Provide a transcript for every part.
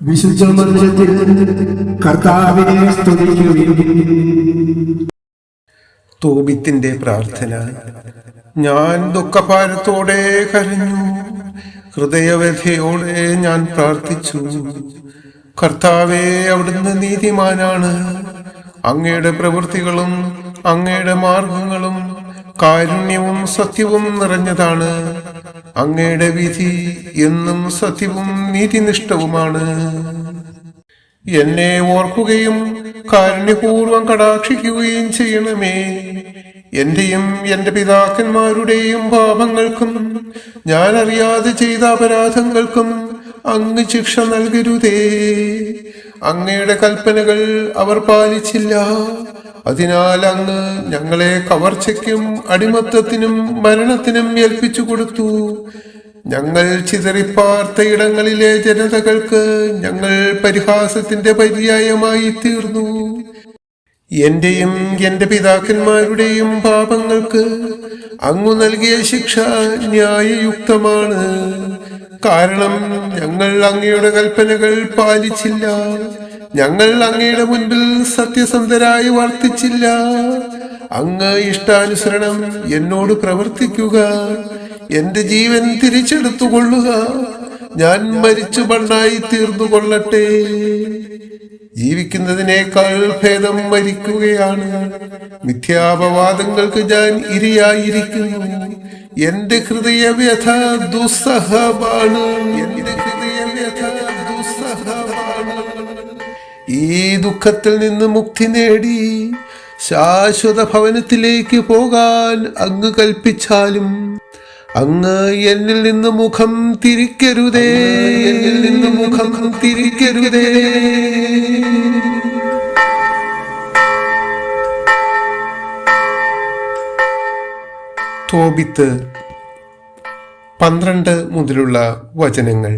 വിശുദ്ധ മന്ദിരത്തിൽ കർത്താവിനെ തോബിത്തിന്റെ പ്രാർത്ഥന. ഞാൻ ദുഃഖഭാരത്തോടെ കരഞ്ഞു. ഹൃദയവ്യഥയോടെ ഞാൻ പ്രാർത്ഥിച്ചു. കർത്താവെ അവിടുന്ന് നീതിമാനാണ്. അങ്ങയുടെ പ്രവൃത്തികളും അങ്ങയുടെ മാർഗങ്ങളും കാരുണ്യവും സത്യവും നിറഞ്ഞതാണ്. അങ്ങയുടെ വിധി എന്നും സത്യവും നീതിനിഷ്ഠവുമാണ്. എന്നെ ഓർക്കുകയും കാരുണ്യപൂർവം കടാക്ഷിക്കുകയും ചെയ്യണമേ. എന്റെയും എന്റെ പിതാക്കന്മാരുടെയും പാപങ്ങൾക്കും ഞാൻ അറിയാതെ ചെയ്ത അപരാധങ്ങൾക്കും അങ്ങ് ശിക്ഷ നൽകരുതേ. അങ്ങയുടെ കൽപ്പനകൾ അവർ പാലിച്ചില്ല. അതിനാൽ അങ്ങ് ഞങ്ങളെ കവർച്ചയ്ക്കും അടിമത്തത്തിനും മരണത്തിനും ഏൽപ്പിച്ചു കൊടുത്തു. ഞങ്ങൾ ചിതറിപ്പാർത്ത ഇടങ്ങളിലെ ജനതകൾക്ക് ഞങ്ങൾ പരിഹാസത്തിന്റെ പര്യായമായി തീർന്നു. എന്റെയും എന്റെ പിതാക്കന്മാരുടെയും പാപങ്ങൾക്ക് അങ്ങു നൽകിയ ശിക്ഷ ന്യായയുക്തമാണ്. കാരണം ഞങ്ങൾ അങ്ങയുടെ കൽപ്പനകൾ പാലിച്ചില്ല. ഞങ്ങൾ അങ്ങയുടെ മുൻപിൽ സത്യസന്ധരായി വർത്തിച്ചില്ല. അങ്ങ് ഇഷ്ടാനുസരണം എന്നോട് പ്രവർത്തിക്കുക. എന്റെ ജീവൻ തിരിച്ചെടുത്തുകൊള്ളുക. ഞാൻ മരിച്ചു മണ്ണായി തീർന്നു കൊള്ളട്ടെ ജീവിക്കുന്നതിനേക്കാൾ ഭേദം മരിക്കുകയാണ്. മിഥ്യാപവാദങ്ങൾക്ക് ഞാൻ ഇരയായിരിക്കുന്നു. എന്റെ ഹൃദയവ്യഥ ദുസ്സഹമാണ്. ഈ ദുഃഖത്തിൽ നിന്ന് മുക്തി നേടി. ശാശ്വത ഭവനത്തിലേക്ക് പോകാൻ അങ്ങ് കൽപ്പിച്ചാലും അങ്ങ് എന്നിൽ നിന്ന് മുഖം തിരിക്കരുതേ. എന്നിൽ നിന്ന് മുഖം തിരിക്കരുതേ തോബിത്ത് പന്ത്രണ്ട് മുതലുള്ള വചനങ്ങൾ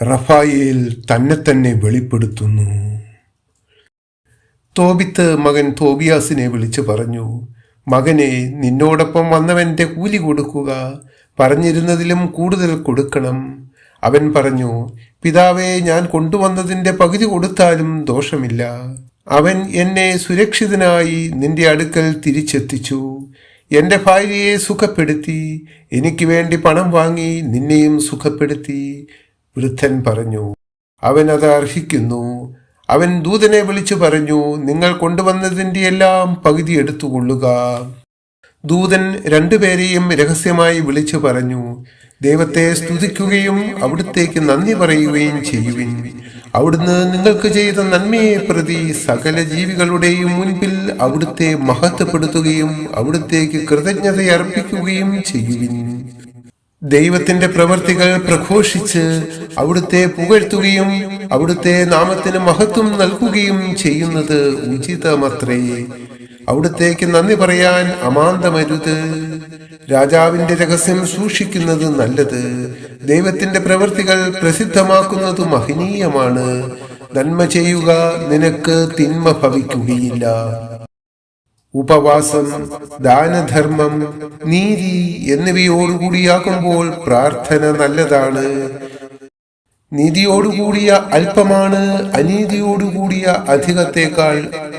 റഫായിൽ തന്നെ തന്നെ വെളിപ്പെടുത്തുന്നു. തോബിത്ത് മകൻ തോബിയാസിനെ വിളിച്ചു പറഞ്ഞു മകനെ നിന്നോടൊപ്പം വന്നവന്റെ കൂലി കൊടുക്കുക. പറഞ്ഞിരുന്നതിലും കൂടുതൽ കൊടുക്കണം. അവൻ പറഞ്ഞു പിതാവെ ഞാൻ കൊണ്ടുവന്നതിന്റെ പകുതി കൊടുത്താലും ദോഷമില്ല. അവൻ എന്നെ സുരക്ഷിതനായി നിന്റെ അടുക്കൽ തിരിച്ചെത്തിച്ചു. എന്റെ ഭാര്യയെ സുഖപ്പെടുത്തി. എനിക്ക് വേണ്ടി പണം വാങ്ങി നിന്നെയും സുഖപ്പെടുത്തി വൃദ്ധൻ പറഞ്ഞു. അവൻ അത് അർഹിക്കുന്നു. അവൻ ദൂതനെ വിളിച്ചു പറഞ്ഞു നിങ്ങൾ കൊണ്ടുവന്നതിന്റെ എല്ലാം പകുതി എടുത്തുകൊള്ളുക. ദൂതൻ രണ്ടുപേരെയും രഹസ്യമായി വിളിച്ചു പറഞ്ഞു ദൈവത്തെ സ്തുതിക്കുകയും അവിടുത്തേക്ക് നന്ദി പറയുകയും ചെയ്യുവിൻ. അവിടുന്ന് നിങ്ങൾക്ക് ചെയ്ത നന്മയെ പ്രതി സകല ജീവികളുടെയും മുൻപിൽ അവിടുത്തെ മഹത്വപ്പെടുത്തുകയും അവിടുത്തേക്ക് കൃതജ്ഞത അർപ്പിക്കുകയും ചെയ്യുവിൻ. ദൈവത്തിന്റെ പ്രവൃത്തികൾ പ്രഘോഷിച്ച് അവിടുത്തെ പുകഴ്ത്തുകയും അവിടുത്തെ നാമത്തിന് മഹത്വം നൽകുകയും ചെയ്യുന്നത് ഉചിതമത്രേ. അവിടുത്തേക്ക് നന്ദി പറയാൻ അമാന്തമരുത്. രാജാവിന്റെ രഹസ്യം സൂക്ഷിക്കുന്നത് നല്ലത്. ദൈവത്തിന്റെ പ്രവൃത്തികൾ പ്രസിദ്ധമാക്കുന്നത് മഹനീയമാണ്. നന്മ ചെയ്യുക നിനക്ക് തിന്മ ഭവിക്കുകയില്ല. ഉപവാസം ദാനധർമ്മം നീതി എന്നിവയോടുകൂടിയാകുമ്പോൾ പ്രാർത്ഥന നല്ലതാണ്. നീതിയോടുകൂടിയ അല്പമാണ് അനീതിയോടുകൂടിയ അധികത്തേക്കാൾ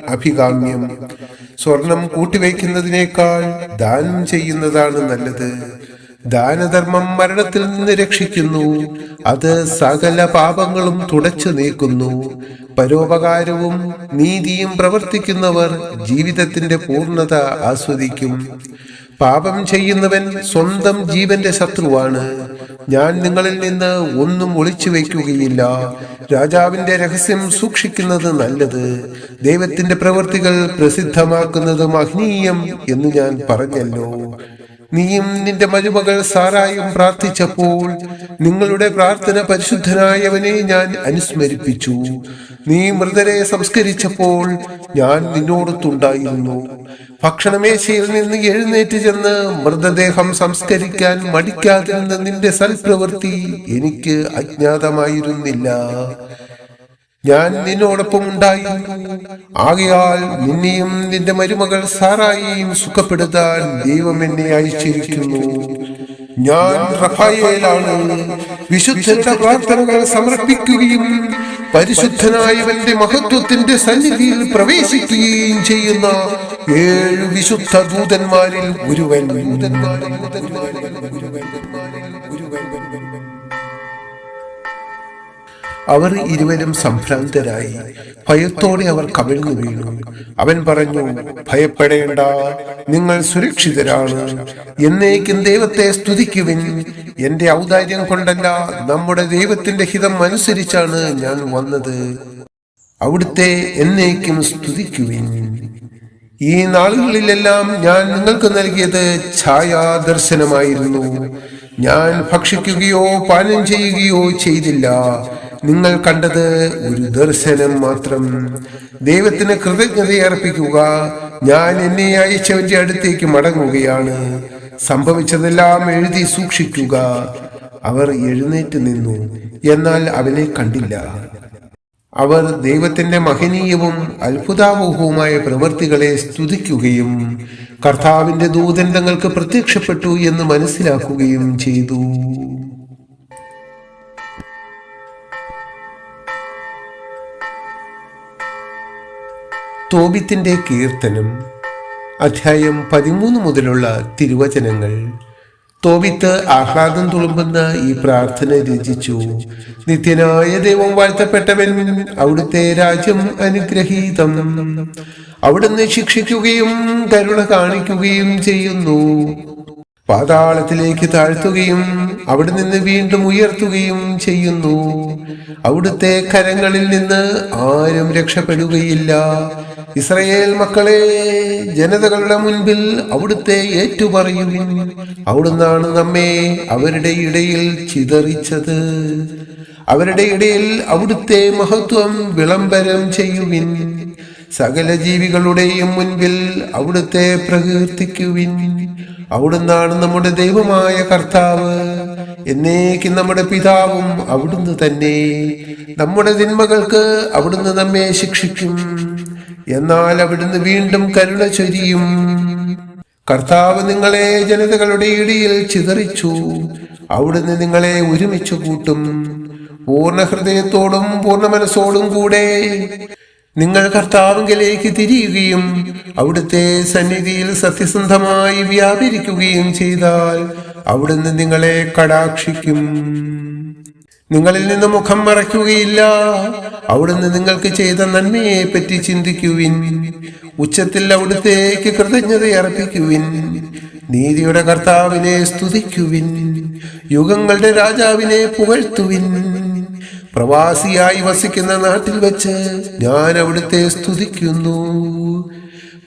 അഭികാമ്യം. സ്വർണം കൂട്ടിവയ്ക്കുന്നതിനേക്കാൾ ദാനം ചെയ്യുന്നതാണ് നല്ലത്. ദാനധർമ്മം മരണത്തിൽ നിന്ന് രക്ഷിക്കുന്നു. അത് സകല പാപങ്ങളും തുടച്ചു നീക്കുന്നു. പരോപകാരവും നീതിയും പ്രവർത്തിക്കുന്നവർ ജീവിതത്തിന്റെ പൂർണത ആസ്വദിക്കും. പാപം ചെയ്യുന്നവൻ സ്വന്തം ജീവന്റെ ശത്രുവാണ്. ഞാൻ നിങ്ങളിൽ നിന്ന് ഒന്നും ഒളിച്ചു വയ്ക്കുകയില്ല. രാജാവിന്റെ രഹസ്യം സൂക്ഷിക്കുന്നത് നല്ലത്. ദൈവത്തിന്റെ പ്രവൃത്തികൾ പ്രസിദ്ധമാക്കുന്നത് മഹനീയം എന്ന് ഞാൻ പറഞ്ഞല്ലോ. നീയും നിന്റെ മരുമകൾ സാറായും പ്രാർത്ഥിച്ചപ്പോൾ നിങ്ങളുടെ പ്രാർത്ഥന പരിശുദ്ധനായവനെ ഞാൻ അനുസ്മരിപ്പിച്ചു. നീ മൃതരെ സംസ്കരിച്ചപ്പോൾ ഞാൻ നിന്നോടൊത്തുണ്ടായിരുന്നു ഭക്ഷണമേശയിൽ നിന്ന് എഴുന്നേറ്റ് ചെന്ന് മൃതദേഹം സംസ്കരിക്കാൻ മടിക്കാതിരുന്ന നിന്റെ സൽപ്രവൃത്തി എനിക്ക് അജ്ഞാതമായിരുന്നില്ല. ഞാൻ നിന്നോടൊപ്പം ഉണ്ടായി ആകയാൽ നിന്നെയും നിന്റെ മരുമകൾ സാറായിയും സുഖപ്പെടുത്താൻ ദൈവം എന്നെ അയച്ചിരിക്കുന്നു. ഞാൻ റഫായേലാണ്. വിശുദ്ധ പ്രാർത്ഥനകൾ സമർപ്പിക്കുകയും പരിശുദ്ധനായവന്റെ മഹത്വത്തിന്റെ സന്നിധിയിൽ പ്രവേശിക്കുകയും ചെയ്യുന്ന ഏഴ് വിശുദ്ധ ദൂതന്മാരിൽ ഒരുവൻ. അവർ ഇരുവരും സംഭ്രാന്തരായി. ഭയത്തോടെ അവർ കവിഴ്ന്നു വീണു. അവൻ പറഞ്ഞു ഭയപ്പെടേണ്ട. നിങ്ങൾ സുരക്ഷിതരാണ്. എന്നേക്കും ദൈവത്തെ സ്തുതിക്കുവിൻ. എന്റെ ഔദാര്യം കൊണ്ടല്ല നമ്മുടെ ദൈവത്തിന്റെ ഹിതം അനുസരിച്ചാണ് ഞാൻ വന്നത്. അവിടുത്തെ എന്നേക്കും സ്തുതിക്കുവിൻ. ഈ നാളുകളിലെല്ലാം ഞാൻ നിങ്ങൾക്ക് നൽകിയത് ഛായാദർശനമായിരുന്നു. ഞാൻ ഭക്ഷിക്കുകയോ പാനം ചെയ്യുകയോ ചെയ്തില്ല. നിങ്ങൾ കണ്ടത് ഒരു ദർശനം മാത്രം. ദൈവത്തിന് കൃതജ്ഞതയർപ്പിക്കുക ഞാൻ എന്നെ അയച്ചവന്റെ അടുത്തേക്ക് മടങ്ങുകയാണ്. സംഭവിച്ചതെല്ലാം എഴുതി സൂക്ഷിക്കുക. അവർ എഴുന്നേറ്റ് നിന്നു. എന്നാൽ അവനെ കണ്ടില്ല. അവർ ദൈവത്തിന്റെ മഹനീയവും അത്ഭുതാവഹവുമായ പ്രവൃത്തികളെ സ്തുതിക്കുകയും കർത്താവിന്റെ ദൂതൻ തങ്ങൾക്ക് പ്രത്യക്ഷപ്പെട്ടു എന്ന് മനസ്സിലാക്കുകയും ചെയ്തു. തോബിത്തിന്റെ കീർത്തനം അധ്യായം പതിമൂന്ന് മുതലുള്ള തിരുവചനങ്ങൾ. തോബിത്ത് ആഹ്ലാദം തുളുമ്പുന്ന ഈ പ്രാർത്ഥന രചിച്ചു. നിത്യനായ ദൈവം വാഴ്ത്തപ്പെട്ടവൻ അവിടുത്തെ രാജ്യം അനുഗ്രഹീതം. അവിടുന്ന് ശിക്ഷിക്കുകയും കരുണ കാണിക്കുകയും ചെയ്യുന്നു. പാതാളത്തിലേക്ക് താഴ്ത്തുകയും അവിടെ നിന്ന് വീണ്ടും ഉയർത്തുകയും ചെയ്യുന്നു. അവിടുത്തെ കരങ്ങളിൽ നിന്ന് ആരും രക്ഷപ്പെടുകയില്ല. ഇസ്രയേൽ മക്കളെ ജനതകളുടെ മുൻപിൽ അവിടുത്തെ ഏറ്റുപറയുവിൻ അവിടുന്നാണ് നമ്മെ അവരുടെ ഇടയിൽ ചിതറിച്ചത്. അവരുടെ ഇടയിൽ അവിടുത്തെ മഹത്വം വിളംബരം ചെയ്യുവിൻ. സകല ജീവികളുടെയും മുൻപിൽ അവിടുത്തെ പ്രകീർത്തിക്കുവിൻ. അവിടുന്നാണ് നമ്മുടെ ദൈവമായ കർത്താവ്. എന്നേക്കും നമ്മുടെ പിതാവും അവിടുന്ന് തന്നെ. നമ്മുടെ തിന്മകൾക്ക് അവിടുന്ന് നമ്മെ ശിക്ഷിക്കും. എന്നാൽ അവിടുന്ന് വീണ്ടും കരുണ ചൊരിയും. കർത്താവ് നിങ്ങളെ ജനതകളുടെ ഇടയിൽ ചിതറിച്ചു. അവിടുന്ന് നിങ്ങളെ ഒരുമിച്ച് കൂട്ടും. പൂർണ ഹൃദയത്തോടും പൂർണ മനസ്സോടും കൂടെ നിങ്ങൾ കർത്താവിലേക്ക് തിരിയുകയും അവിടുത്തെ സന്നിധിയിൽ സത്യസന്ധമായി വ്യാപരിക്കുകയും ചെയ്താൽ അവിടുന്ന് നിങ്ങളെ കടാക്ഷിക്കും. നിങ്ങളിൽ നിന്ന് മുഖം മറയ്ക്കുകയില്ല. അവിടുന്ന് നിങ്ങൾക്ക് ചെയ്ത നന്മയെ പറ്റി ചിന്തിക്കുവിൻ. ഉച്ചത്തിൽ അവിടുത്തേക്ക് കൃതജ്ഞത അർപ്പിക്കുവിൻ. നീതിയുടെ കർത്താവിനെ സ്തുതിക്കുവിൻ. യുഗങ്ങളുടെ രാജാവിനെ പുകഴ്ത്തുവിൻ. പ്രവാസിയായി വസിക്കുന്ന നാട്ടിൽ വെച്ച് ഞാൻ അവിടുത്തെ സ്തുതിക്കുന്നു.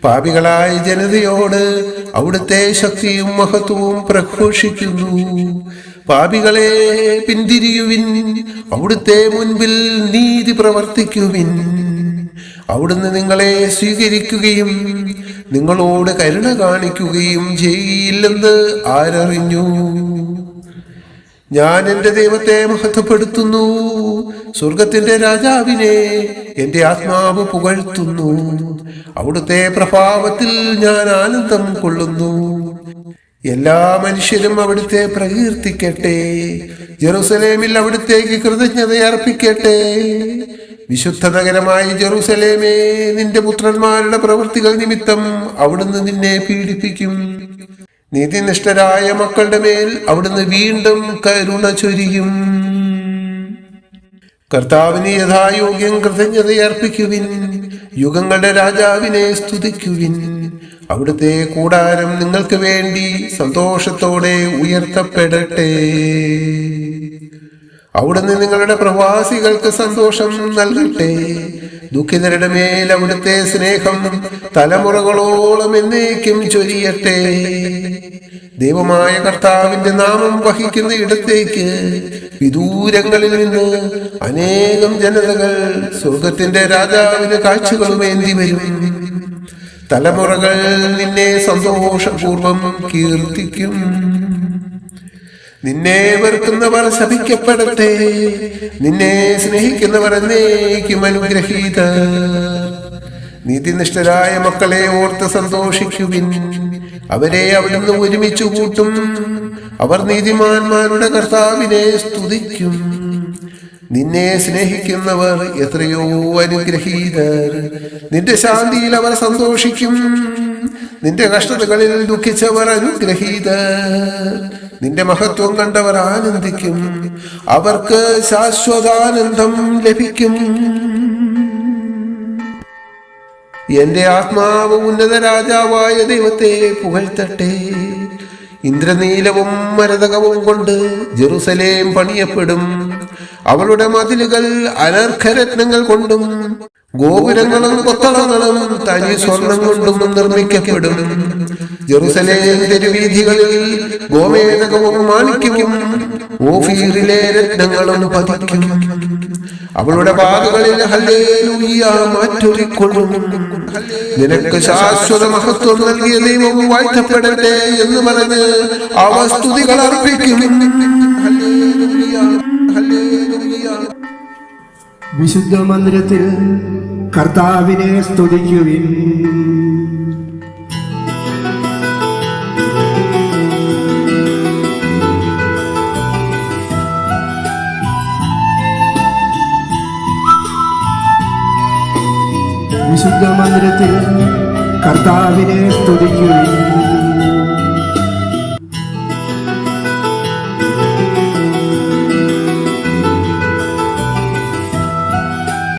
പാപികളായ ജനതയോട് അവിടുത്തെ ശക്തിയും മഹത്വവും പ്രഘോഷിക്കുന്നു. പാപികളെ പിന്തിരിയുവിൻ. അവിടുത്തെ മുൻപിൽ നീതി പ്രവർത്തിക്കുവിൻ. അവിടുന്ന് നിങ്ങളെ സ്വീകരിക്കുകയും നിങ്ങളോട് കരുണ കാണിക്കുകയും ചെയ്യില്ലെന്ന് ആരറിഞ്ഞു. ഞാൻ എന്റെ ദൈവത്തെ മഹത്വപ്പെടുത്തുന്നു. സ്വർഗത്തിന്റെ രാജാവിനെ എന്റെ ആത്മാവ് പുകഴ്ത്തുന്നു. അവിടുത്തെ പ്രഭാവത്തിൽ ഞാൻ ആനന്ദം കൊള്ളുന്നു. എല്ലാ മനുഷ്യരും അവിടുത്തെ പ്രകീർത്തിക്കട്ടെ. ജെറുസലേമിൽ അവിടുത്തേക്ക് കൃതജ്ഞത അർപ്പിക്കട്ടെ വിശുദ്ധ നഗരമായ ജെറുസലേമേ നിന്റെ പുത്രന്മാരുടെ പ്രവൃത്തികൾ നിമിത്തം അവിടുന്ന് നിന്നെ പീഡിപ്പിക്കും. നീതിനിഷ്ഠരായ മക്കളുടെ മേൽ അവിടുന്ന് വീണ്ടും കരുണ ചൊരിയും. കർത്താവിന് യഥായോഗ്യം കൃതജ്ഞതയർപ്പിക്കുവിൻ. യുഗങ്ങളുടെ രാജാവിനെ സ്തുതിക്കുവിൻ. അവിടുത്തെ കൂടാരം നിങ്ങൾക്ക് വേണ്ടി സന്തോഷത്തോടെ ഉയർത്തപ്പെടട്ടെ. അവിടുന്ന് നിങ്ങളുടെ പ്രവാസികൾക്ക് സന്തോഷം നൽകട്ടെ. ദുഃഖിതരുടെ മേൽ അവിടുത്തെ സ്നേഹം തലമുറകളോളം എന്നേക്കും ചൊരിയട്ടെ. ദൈവമായ കർത്താവിന്റെ നാമം വഹിക്കുന്ന ഇടത്തേക്ക് വിദൂരങ്ങളിൽ നിന്ന് അനേകം ജനതകൾ സ്വർഗത്തിന്റെ രാജാവിന് കാഴ്ചകളുമേന്തി വരും. തലമുറകൾ നിന്നെ സന്തോഷപൂർവം കീർത്തിക്കും. നിന്നെ വെറുക്കുന്നവർ ശപിക്കപ്പെടട്ടെ. നിന്നെ സ്നേഹിക്കുന്നവർ എന്നേക്കും അനുഗ്രഹീത. നീതിനിഷ്ഠരായ മക്കളെ ഓർത്ത് സന്തോഷിക്കുവിൻ. അവരെ അവിടുന്ന് ഒരുമിച്ച് കൂട്ടും. അവർ നീതിമാന്മാരുടെ കർത്താവിനെ സ്തുതിക്കും. നിന്നെ സ്നേഹിക്കുന്നവർ എത്രയോ അനുഗ്രഹീതർ. നിന്റെ ശാന്തിയിൽ അവർ സന്തോഷിക്കും. നിന്റെ കഷ്ടതകളിൽ ദുഃഖിച്ചവർ അനുഗ്രഹീതർ. നിന്റെ മഹത്വം കണ്ടവർ ആനന്ദിക്കും. അവർക്ക് ശാശ്വതാനന്ദം ലഭിക്കും. എന്റെ ആത്മാവ് ഉന്നത രാജാവായ ദൈവത്തെ പുകഴ്ത്തട്ടെ. ഇന്ദ്രനീലവും മരതകവും കൊണ്ട് ജെറുസലേം പണിയപ്പെടും. അവളുടെ മതിലുകൾ അനർഘരത്നങ്ങൾ കൊണ്ടും ഗോപുരങ്ങളും കൊത്തളങ്ങളും തനി സ്വർണം കൊണ്ടും നിർമ്മിക്കപ്പെടും. ജെറുസലേം തെരുവീഥികളിൽ ഗോമേതകവും മാണിക്യവും ഓഫീറിലെ രത്നങ്ങളും പതിക്കും. അവളുടെ പാതകളിൽ ഹല്ലേലൂയ മാറ്റൊലിക്കൊള്ളും നിനക്ക് ശാശ്വത മഹത്വം നൽകിയ ദൈവം വാഴ്ത്തപ്പെടട്ടെ എന്ന് പറഞ്ഞ് അവ സ്തുതികൾ അർപ്പിക്കും. വിശുദ്ധ മന്ദിരത്തിൽ കർത്താവിനെ സ്തുതിക്കുവിൻ. വിശുദ്ധ മന്ദിരത്തിൽ കർത്താവിനെ സ്തുതിക്കുവിൻ.